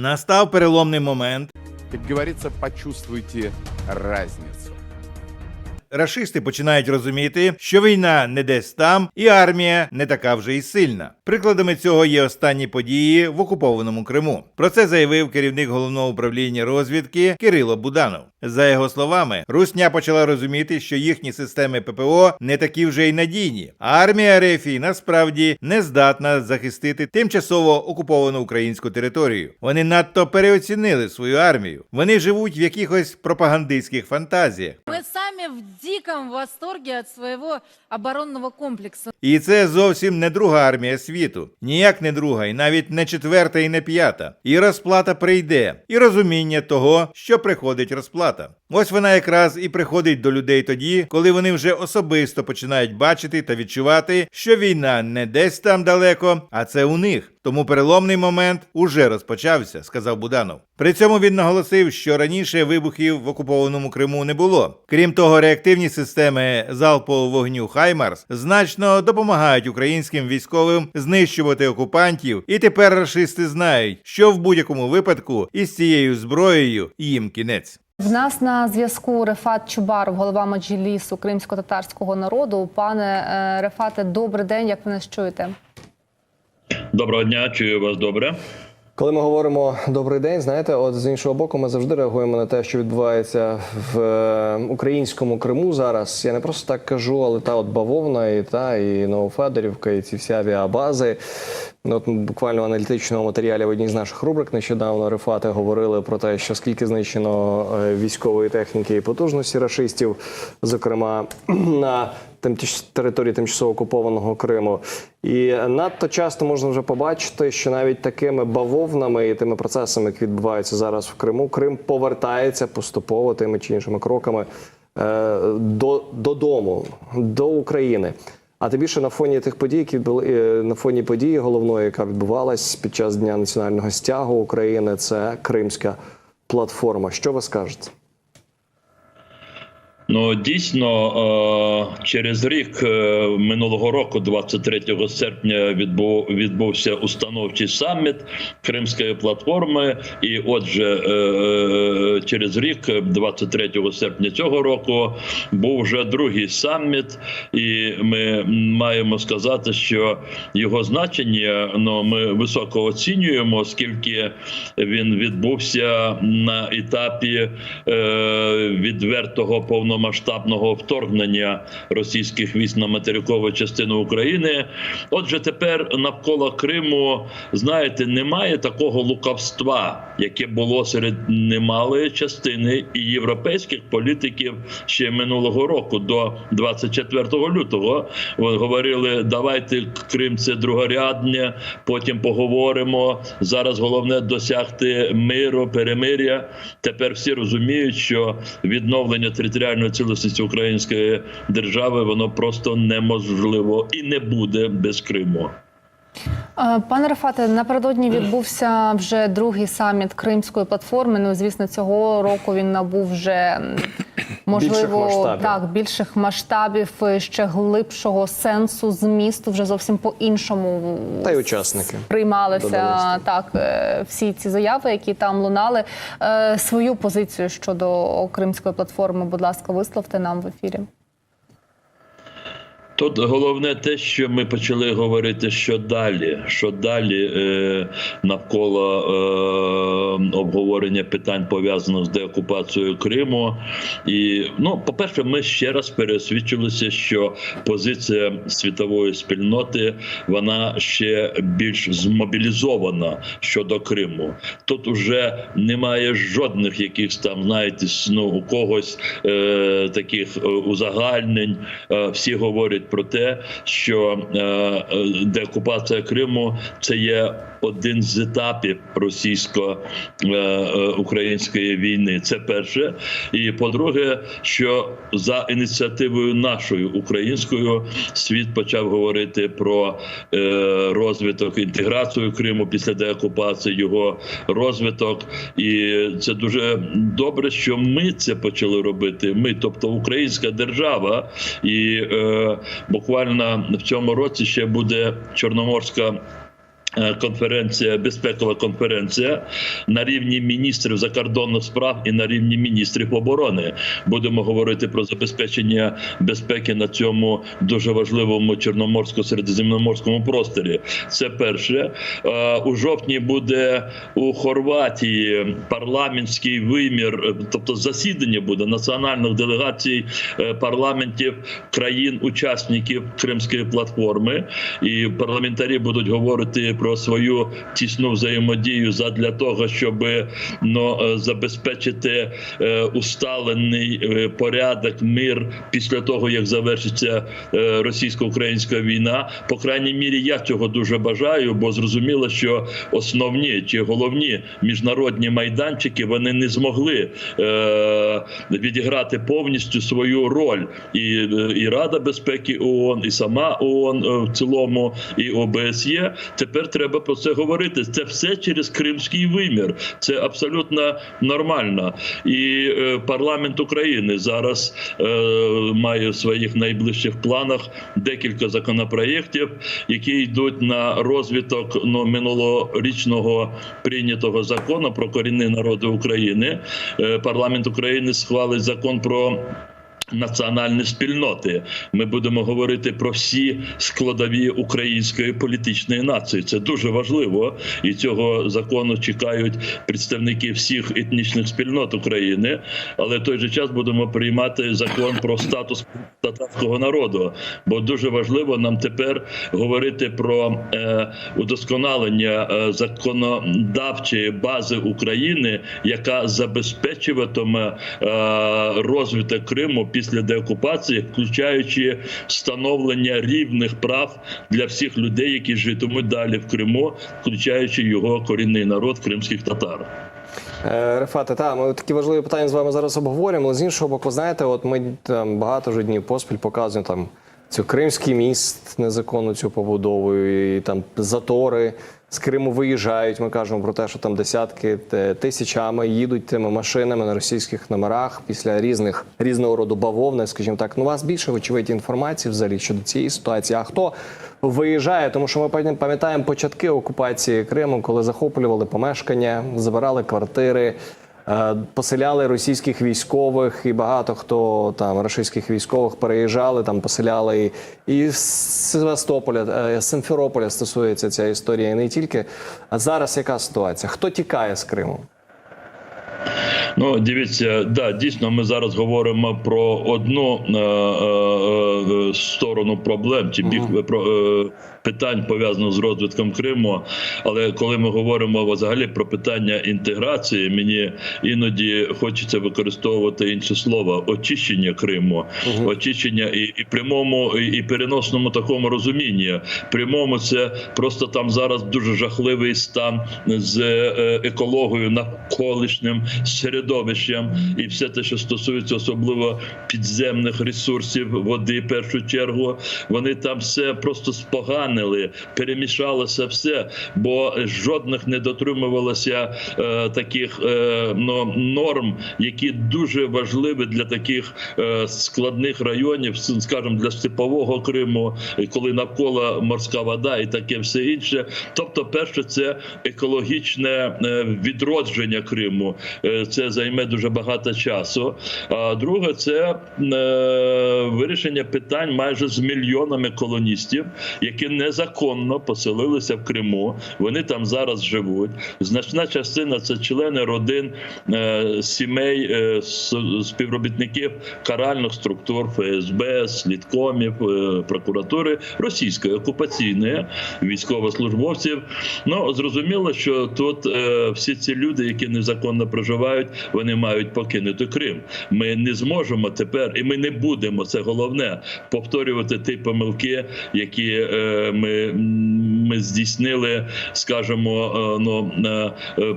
Настав переломний момент. Как говорится, почувствуйте разницу. Рашисти починають розуміти, що війна не десь там, і армія не така вже й сильна. Прикладами цього є останні події в окупованому Криму. Про це заявив керівник головного управління розвідки Кирило Буданов. За його словами, Русня почала розуміти, що їхні системи ППО не такі вже й надійні. А армія Рефії насправді не здатна захистити тимчасово окуповану українську територію. Вони надто переоцінили свою армію. Вони живуть в якихось пропагандистських фантазіях. Мы сами в диком восторге от своего оборонного комплекса. І це зовсім не друга армія світу, ніяк не друга, і навіть не четверта і не п'ята. І розплата прийде, і розуміння того, що приходить розплата. Ось вона якраз і приходить до людей тоді, коли вони вже особисто починають бачити та відчувати, що війна не десь там далеко, а це у них. Тому переломний момент уже розпочався, сказав Буданов. При цьому він наголосив, що раніше вибухів в окупованому Криму не було. Крім того, реактивні системи залпового вогню Хаймарс значно допомагають українським військовим знищувати окупантів, і тепер рашисти знають, що в будь-якому випадку із цією зброєю їм кінець. В нас на зв'язку Рефат Чубаров, голова Маджлісу кримсько-татарського народу. Пане е, Рефате, добрий день. Як ви нас чуєте? Доброго дня, чую вас добре. Коли ми говоримо добрий день, знаєте, от з іншого боку, ми завжди реагуємо на те, що відбувається в е, українському Криму зараз. Я не просто так кажу, але та от бавовна, і та і Новофедорівка, і ці всі авіабази. Ну, От буквально в аналітичному матеріалі в одній з наших рубрик нещодавно Рефати говорили про те, що скільки знищено е, військової техніки і потужності рашистів, зокрема на території тимчасово окупованого Криму. І надто часто можна вже побачити, що навіть такими бавовнами і тими процесами, які відбуваються зараз в Криму, Крим повертається поступово тими чи іншими кроками е, до, додому, до України. А тим більше на фоні тих подій, які були е, на фоні події головної, яка відбувалась під час дня національного стягу України, це Кримська платформа. Що ви скажете? Ну дійсно, е, через рік е, минулого року, 23 серпня, відбув відбувся установчий саміт Кримської платформи. І, отже, е, через рік, 23 серпня цього року, був вже другий саміт, і ми маємо сказати, що його значення ну ми високо оцінюємо, оскільки він відбувся на етапі відвертого повномасштабного вторгнення російських військ на материкову частину України. Отже, тепер навколо Криму, знаєте, немає такого лукавства, яке було серед немалої частини і європейських політиків ще минулого року, до 24 лютого. Говорили, давайте Крим це другорядне, потім поговоримо. Зараз головне досягти миру, перемиря. Тепер всі розуміють, що відновлення територіальної цілісності української держави воно просто неможливо і не буде без Криму. Е, Пане Рефате, напередодні відбувся вже другий саміт Кримської платформи. Ну, звісно, цього року він набув вже можливо Більших масштабів. так більших масштабів, е, ще глибшого сенсу змісту. Вже зовсім по іншому Та й учасники приймалися додалися. так е, всі ці заяви, які там лунали. Свою позицію щодо Кримської платформи, будь ласка, висловте нам в ефірі. Тут головне те, що ми почали говорити, що далі, що далі е, навколо е, обговорення питань пов'язаних з деокупацією Криму. І ну, по-перше, ми ще раз пересвідчилися, що позиція світової спільноти вона ще більш змобілізована щодо Криму. Тут уже немає жодних якихось там, знаєте, ну, у когось е, таких е, узагальнень. Е, всі говорять про те, що е, е, деокупація Криму це є один з етапів російсько-української війни. Це перше. І по-друге, що за ініціативою нашою українською світ почав говорити про е, розвиток інтеграцію Криму після деокупації, його розвиток. І це дуже добре, що ми це почали робити. Ми, тобто Українська держава, і е, буквально в цьому році ще буде Чорноморська. Е, Конференція, безпекова конференція на рівні міністрів закордонних справ і на рівні міністрів оборони. Будемо говорити про забезпечення безпеки на цьому дуже важливому чорноморсько-середземноморському просторі. Це перше. Е, У жовтні буде у Хорватії парламентський вимір, е, тобто засідання буде національних делегацій парламентів країн-учасників Кримської платформи, і парламентарі будуть говорити про свою тісну взаємодію задля того, щоб ну, забезпечити е, усталений порядок, мир після того, як завершиться російсько-українська війна. По крайній мірі, я цього дуже бажаю, бо зрозуміло, що основні чи головні міжнародні майданчики вони не змогли відіграти повністю свою роль. І, і Рада безпеки ООН, і сама ООН в цілому, і ОБСЄ. Тепер треба про це говорити. Це все через кримський вимір. Це абсолютно нормально. І е, парламент України зараз е, має в своїх найближчих планах декілька законопроєктів, які йдуть на розвиток ну, минулорічного прийнятого закону про корінні народи України. Е, парламент України схвалить закон про. Національні спільноти ми будемо говорити про всі складові української політичної нації. Це дуже важливо, і цього закону чекають представники всіх етнічних спільнот України. Але в той же час будемо приймати закон про статус татарського народу. Бо дуже важливо нам тепер говорити про е, удосконалення е, законодавчої бази України, яка забезпечуватиме е, розвиток Криму після деокупації, включаючи встановлення рівних прав для всіх людей, які житимуть далі в Криму, включаючи його корінний народ кримських татар. Е, Рефате, та ми такі важливі питання з вами зараз обговорюємо. Але з іншого боку, знаєте, от ми там багато вже днів поспіль показуємо там цю кримський міст, незаконну цю побудову, і там затори з Криму виїжджають. Ми кажемо про те, що там десятки тисячами їдуть тими машинами на російських номерах після різних різного роду бавовни, скажімо так. Ну, у вас більше вочевидь інформації взагалі щодо цієї ситуації. А хто виїжджає? Тому що ми пам'ятаємо початки окупації Криму, коли захоплювали помешкання, забирали квартири. Е, Поселяли російських військових, і багато хто там російських військових переїжджали, там поселяли і, і з Севастополя, е, з Симферополя стосується ця історія, і не тільки. А зараз яка ситуація? Хто тікає з Криму? Ну, дивіться, да, дійсно, ми зараз говоримо про одну е, е, е, сторону проблем чи бік про е, питань пов'язаних з розвитком Криму. Але коли ми говоримо взагалі про питання інтеграції, мені іноді хочеться використовувати інше слово очищення Криму, очищення і, і прямому, і, і переносному такому розумінні. Прямому це просто там зараз дуже жахливий стан з е, екологією, навколишнім середовищем, і все те, що стосується особливо підземних ресурсів води, в першу чергу, вони там все просто споганили, перемішалося все, бо жодних не дотримувалося е, таких е, ну, норм, які дуже важливі для таких е, складних районів, скажімо, для степового Криму, е, коли навколо морська вода і таке все інше. Тобто, перше, це екологічне е, відродження Криму. Е, Займе дуже багато часу. А друге, це е, вирішення питань майже з мільйонами колоністів, які незаконно поселилися в Криму. Вони там зараз живуть. Значна частина це члени родин е, сімей е, співробітників каральних структур ФСБ, слідкомів, прокуратури російської окупаційної військовослужбовців. Ну зрозуміло, що тут всі ці люди, які незаконно проживають, вони мають покинути Крим. Ми не зможемо тепер, і ми не будемо це головне повторювати ті помилки, які е, ми, ми здійснили, скажімо, е, ну на е,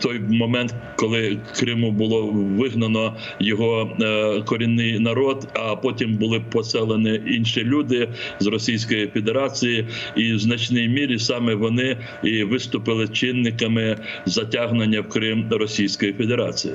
той момент, коли Криму було вигнано його е, корінний народ, а потім були поселені інші люди з Російської Федерації, і в значній мірі саме вони і виступили чинниками затягнення в Крим Російської Федерації.